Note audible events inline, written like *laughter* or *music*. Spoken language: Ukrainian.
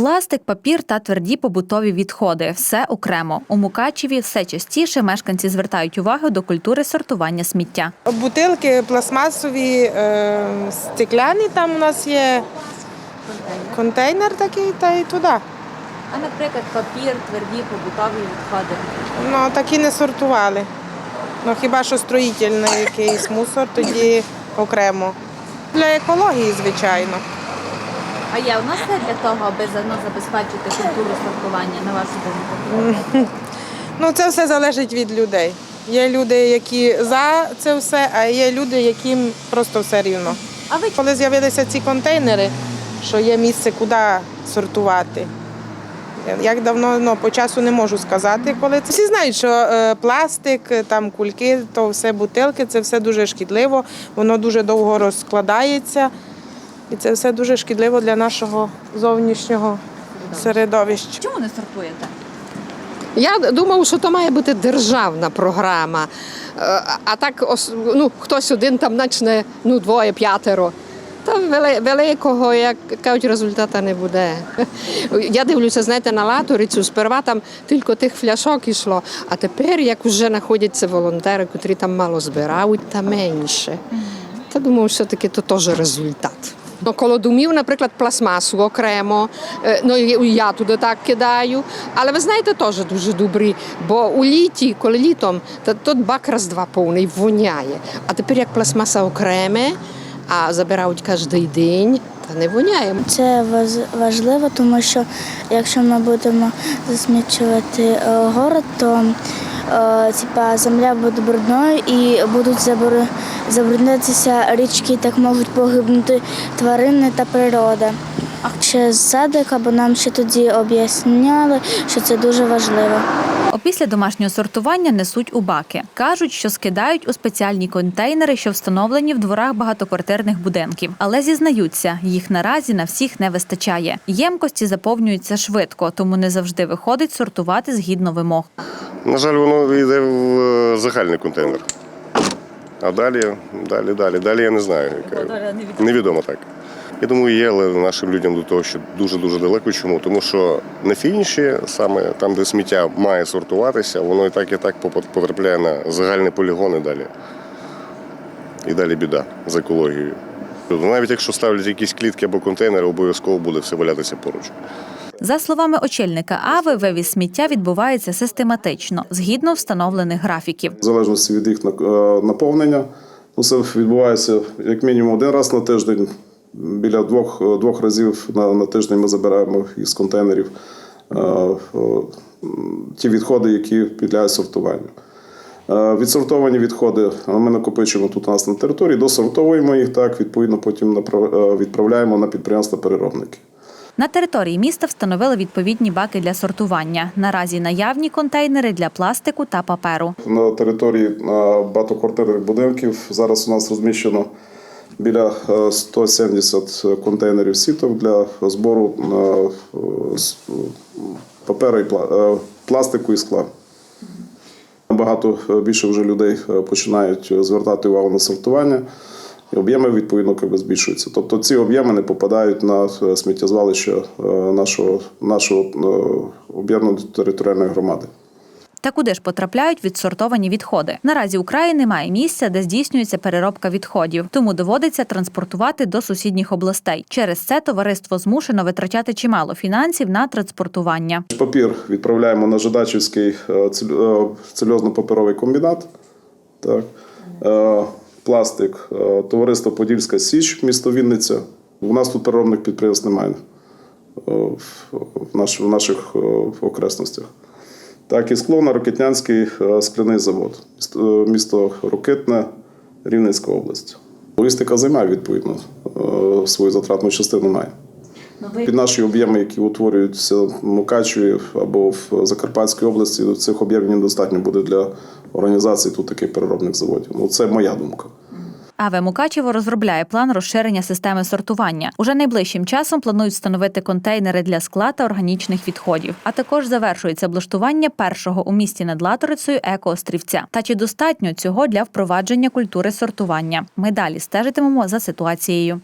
Пластик, папір та тверді побутові відходи все окремо. У Мукачеві все частіше мешканці звертають увагу до культури сортування сміття. Бутилки пластмасові, е, стекляні там у нас є контейнер такий, та й туди. А, наприклад, папір, тверді побутові відходи. Ну, такі не сортували. Ну, хіба що строїтельний якийсь мусор, тоді окремо. Для екології, звичайно. А є у нас все для того, аби ну, забезпечити культуру сортування, на вашу думку? Ну, це все залежить від людей. Є люди, які за це все, а є люди, яким просто все рівно. А ви Коли з'явилися ці контейнери, що є місце, куди сортувати. Як давно ну, по часу не можу сказати, коли це всі знають, що е, пластик, е, там кульки, то все бутилки, це все дуже шкідливо, воно дуже довго розкладається, і це все дуже шкідливо для нашого зовнішнього середовища. чому не сортуєте? Я думав, що то має бути державна програма. Е, А так ну, хтось один там почне, ну, двоє, п'ятеро. Та великого, як кажуть, результату не буде. *laughs* Я дивлюся, знаєте, на латорицю, сперва там тільки тих фляшок йшло, а тепер, як вже знаходяться волонтери, котрі там мало збирають, та менше. Та думаю, все-таки то теж результат. Коло домів, наприклад, пластмасу окремо. Ну, я туди так кидаю. Але ви знаєте, теж дуже добрі. Бо у літі, коли літом, то тут бак раз два повний воняє. А тепер як пластмаса окреме, а забирають кожен день, та не воняє. Це важливо, тому що якщо ми будемо засмічувати город, то типа, земля буде брудною і будуть забру- забруднитися річки, так можуть погибнути тварини та природа. А через садик, або нам ще тоді об'ясняли, що це дуже важливо. Опісля домашнього сортування несуть у баки. Кажуть, що скидають у спеціальні контейнери, що встановлені в дворах багатоквартирних будинків. Але зізнаються, їх наразі на всіх не вистачає. Ємкості заповнюються швидко, тому не завжди виходить сортувати згідно вимог. На жаль, воно йде в е, загальний контейнер. А далі, далі, далі, далі я не знаю. Яка... Невідомо так. Я думаю, є, але нашим людям до того, що дуже-дуже далеко. Чому? Тому що на фініші, саме там, де сміття має сортуватися, воно і так, і так попа- потрапляє на загальні полігони далі. І далі біда з екологією. Тобто навіть якщо ставлять якісь клітки або контейнери, обов'язково буде все валятися поруч. За словами очільника АВИ, вивіз сміття відбувається систематично, згідно встановлених графіків. В залежності від їх е, наповнення. Ну, це відбувається як мінімум один раз на тиждень. Біля двох, е, двох разів на, на тиждень ми забираємо із контейнерів е, ті відходи, які підлягають сортуванню. Відсортовані відходи ми накопичуємо тут у нас на території, досортовуємо їх так, відповідно, потім відправляємо на підприємства переробники. На території міста встановили відповідні баки для сортування. Наразі наявні контейнери для пластику та паперу. На території е, багатоквартирних будинків зараз у нас розміщено біля е, 170 контейнерів сіток для збору е, паперу і е, пластику і скла. Набагато е, більше вже людей е, починають е, звертати увагу на сортування. І об'єми відповідно збільшуються. Тобто ці об'єми не попадають на е, сміттєзвалище е, нашого, нашого е, об'єднаної територіальної громади. Та куди ж потрапляють відсортовані відходи? Наразі у краї немає місця, де здійснюється переробка відходів, тому доводиться транспортувати до сусідніх областей. Через це товариство змушено витрачати чимало фінансів на транспортування. Папір відправляємо на Жидачівський е, цельозно-паперовий комбінат. Так. Пластик, е, товариство Подільська Січ, місто Вінниця. У нас тут переробних підприємств немає е, в, в наш- в наших е, окресностях. Так, і скло на Рокетнянський скляний завод, місто, е, Рокитне, Рівненська область. Логістика займає відповідно свою затратну частину має. Під наші об'єми, які утворюються в Мукачеві або в Закарпатській області, цих об'ємів недостатньо буде для організації тут таких переробних заводів. Ну, це моя думка. АВ Мукачево розробляє план розширення системи сортування. Уже найближчим часом планують встановити контейнери для скла та органічних відходів. А також завершується облаштування першого у місті над Латорицею екоострівця. Та чи достатньо цього для впровадження культури сортування? Ми далі стежитимемо за ситуацією.